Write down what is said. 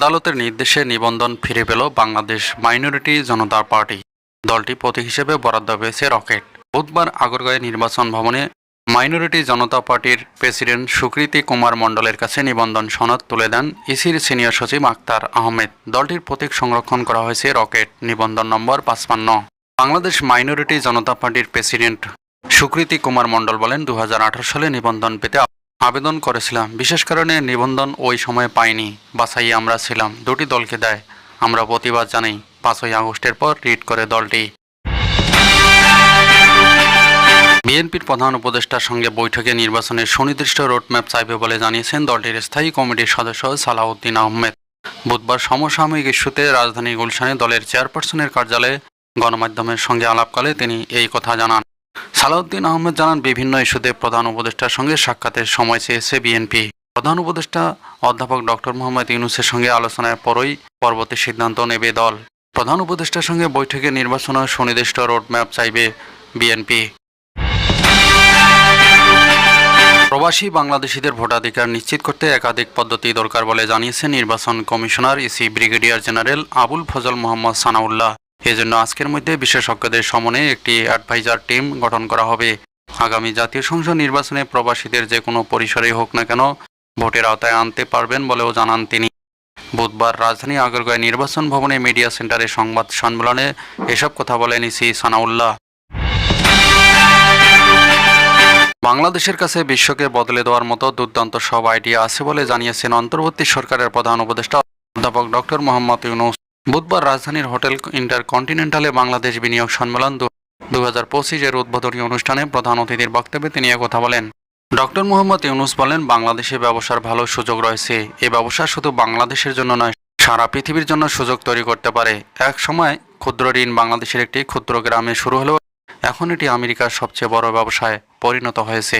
আদালতের নির্দেশে নিবন্ধন ফিরে পেল বাংলাদেশ মাইনরিটি জনতা পার্টি। দলটি প্রতীক হিসেবে বরাদ্দ পেয়েছে রকেট। বুধবার আগরগাঁও নির্বাচন ভবনে মাইনরিটি জনতা পার্টির প্রেসিডেন্ট সুকৃতি কুমার মণ্ডলের কাছে নিবন্ধন সনদ তুলে দেন ইসির সিনিয়র সচিব আক্তার আহমেদ। দলটির প্রতীক সংরক্ষণ করা হয়েছে রকেট। নিবন্ধন নম্বর পাঁচপান্ন। বাংলাদেশ মাইনরিটি জনতা পার্টির প্রেসিডেন্ট সুকৃতি কুমার মণ্ডল বলেন দু হাজার আঠারো সালে নিবন্ধন পেতে আবেদন করেছিলাম। বিশেষ কারণে নিবন্ধন ওই সময় পাইনি। বাছাই আমরা ছিলাম। দুটি দলকে দেয়। আমরা প্রতিবাদ জানাই। পাঁচই আগস্টের পর রিট করে দলটি। বিএনপির প্রধান উপদেষ্টার সঙ্গে বৈঠকে নির্বাচনের সুনির্দিষ্ট রোডম্যাপ চাইবে বলে জানিয়েছেন দলটির স্থায়ী কমিটির সদস্য সালাউদ্দিন আহমেদ। বুধবার সমসাময়িক ইস্যুতে রাজধানী গুলশানে দলের চেয়ারপারসনের কার্যালয়ে গণমাধ্যমের সঙ্গে আলাপকালে তিনি এই কথা জানান। সালাউদ্দিন আহমেদ জানান, বিভিন্ন ইস্যুতে প্রধান উপদেষ্টার সঙ্গে সাক্ষাতের সময় চেয়েছে বিএনপি। প্রধান উপদেষ্টা অধ্যাপক ডক্টর মোহাম্মদ ইউনুসের সঙ্গে আলোচনার পরই পরবর্তী সিদ্ধান্ত নেবে দল। প্রধান উপদেষ্টার সঙ্গে বৈঠকে নির্বাচনের সুনির্দিষ্ট রোডম্যাপ চাইবে বিএনপি। প্রবাসী বাংলাদেশিদের ভোটাধিকার নিশ্চিত করতে একাধিক পদ্ধতি দরকার বলে জানিয়েছেন নির্বাচন commissioner EC brigadier general Abul Fazal Mohammad Sanaullah. এজন্য আজকের মধ্যে বিশেষজ্ঞদের সমনে একটি অ্যাডভাইজার টিম গঠন করা হবে। আগামী জাতীয় সংসদ নির্বাচনে প্রবাসীদের যে কোনো পরিসরেই হোক না কেন ভোটের আওতায় আনতে পারবেন বলেও জানান তিনি। বুধবার রাজধানী আগরগাঁও নির্বাচন ভবনে মিডিয়া সেন্টারে সংবাদ সম্মেলনে এসব কথা বলেন ইসি সানাউল্লাহ। বাংলাদেশের কাছে বিশ্বকে বদলে দেওয়ার মতো দুর্দান্ত সব আইডিয়া আছে বলে জানিয়েছেন অন্তর্বর্তী সরকারের প্রধান উপদেষ্টা অধ্যাপক ডক্টর মোহাম্মদ ইউনুস। বুধবার রাজধানীর হোটেল ইন্টারকন্টিনেন্টালে বাংলাদেশ বিনিয়োগ সম্মেলন দু হাজার পঁচিশের উদ্বোধনী অনুষ্ঠানে প্রধান অতিথির বক্তব্যে তিনি কথা বলেন। ডক্টর মোহাম্মদ ইউনুস বলেন, বাংলাদেশে ব্যবসার ভালো সুযোগ রয়েছে। এই ব্যবসা শুধু বাংলাদেশের জন্য নয়, সারা পৃথিবীর জন্য সুযোগ তৈরি করতে পারে। এক সময় ক্ষুদ্র ঋণ বাংলাদেশের একটি ক্ষুদ্র গ্রামে শুরু হলেও এখন এটি আমেরিকার সবচেয়ে বড় ব্যবসায় পরিণত হয়েছে।